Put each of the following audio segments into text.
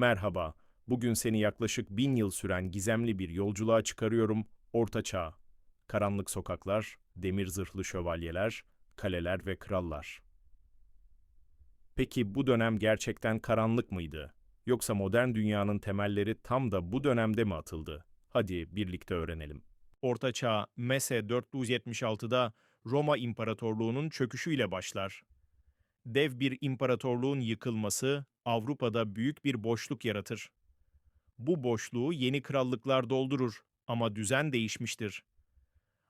Merhaba, bugün seni yaklaşık bin yıl süren gizemli bir yolculuğa çıkarıyorum, Orta Çağ. Karanlık sokaklar, demir zırhlı şövalyeler, kaleler ve krallar. Peki bu dönem gerçekten karanlık mıydı? Yoksa modern dünyanın temelleri tam da bu dönemde mi atıldı? Hadi birlikte öğrenelim. Orta Çağ, Mese 476'da Roma İmparatorluğu'nun çöküşüyle başlar. Dev bir imparatorluğun yıkılması Avrupa'da büyük bir boşluk yaratır. Bu boşluğu yeni krallıklar doldurur ama düzen değişmiştir.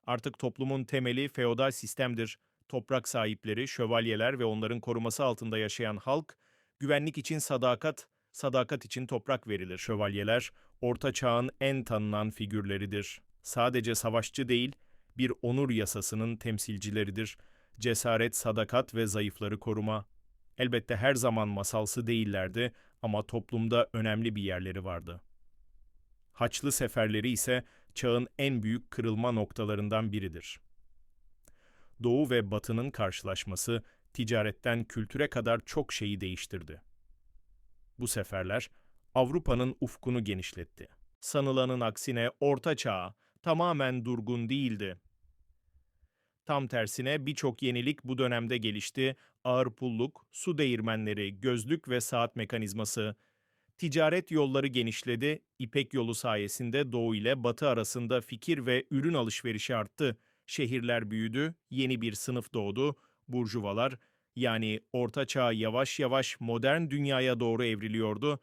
Artık toplumun temeli feodal sistemdir. Toprak sahipleri, şövalyeler ve onların koruması altında yaşayan halk, güvenlik için sadakat, sadakat için toprak verilir. Şövalyeler, Orta Çağ'ın en tanınan figürleridir. Sadece savaşçı değil, bir onur yasasının temsilcileridir. Cesaret, sadakat ve zayıfları koruma. Elbette her zaman masalsı değillerdi ama toplumda önemli bir yerleri vardı. Haçlı seferleri ise çağın en büyük kırılma noktalarından biridir. Doğu ve Batı'nın karşılaşması ticaretten kültüre kadar çok şeyi değiştirdi. Bu seferler Avrupa'nın ufkunu genişletti. Sanılanın aksine Orta Çağ tamamen durgun değildi. Tam tersine birçok yenilik bu dönemde gelişti. Ağır pulluk, su değirmenleri, gözlük ve saat mekanizması. Ticaret yolları genişledi. İpek yolu sayesinde Doğu ile Batı arasında fikir ve ürün alışverişi arttı. Şehirler büyüdü, yeni bir sınıf doğdu. Burjuvalar, yani Orta Çağ yavaş yavaş modern dünyaya doğru evriliyordu.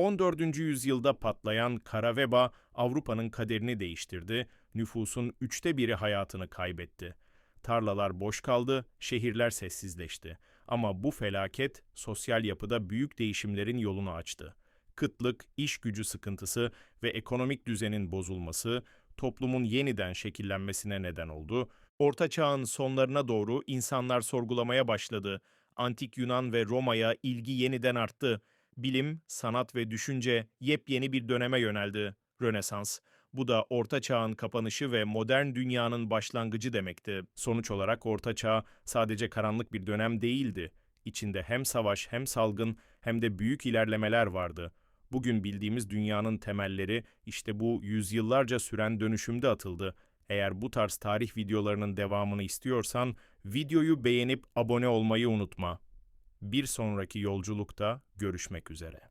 14. yüzyılda patlayan kara veba Avrupa'nın kaderini değiştirdi, nüfusun üçte biri hayatını kaybetti. Tarlalar boş kaldı, şehirler sessizleşti. Ama bu felaket sosyal yapıda büyük değişimlerin yolunu açtı. Kıtlık, iş gücü sıkıntısı ve ekonomik düzenin bozulması toplumun yeniden şekillenmesine neden oldu. Orta Çağ'ın sonlarına doğru insanlar sorgulamaya başladı. Antik Yunan ve Roma'ya ilgi yeniden arttı bilim, sanat ve düşünce yepyeni bir döneme yöneldi. Rönesans. Bu da Orta Çağ'ın kapanışı ve modern dünyanın başlangıcı demekti. Sonuç olarak Orta Çağ sadece karanlık bir dönem değildi. İçinde hem savaş hem salgın hem de büyük ilerlemeler vardı. Bugün bildiğimiz dünyanın temelleri işte bu yüzyıllarca süren dönüşümde atıldı. Eğer bu tarz tarih videolarının devamını istiyorsan videoyu beğenip abone olmayı unutma. Bir sonraki yolculukta görüşmek üzere.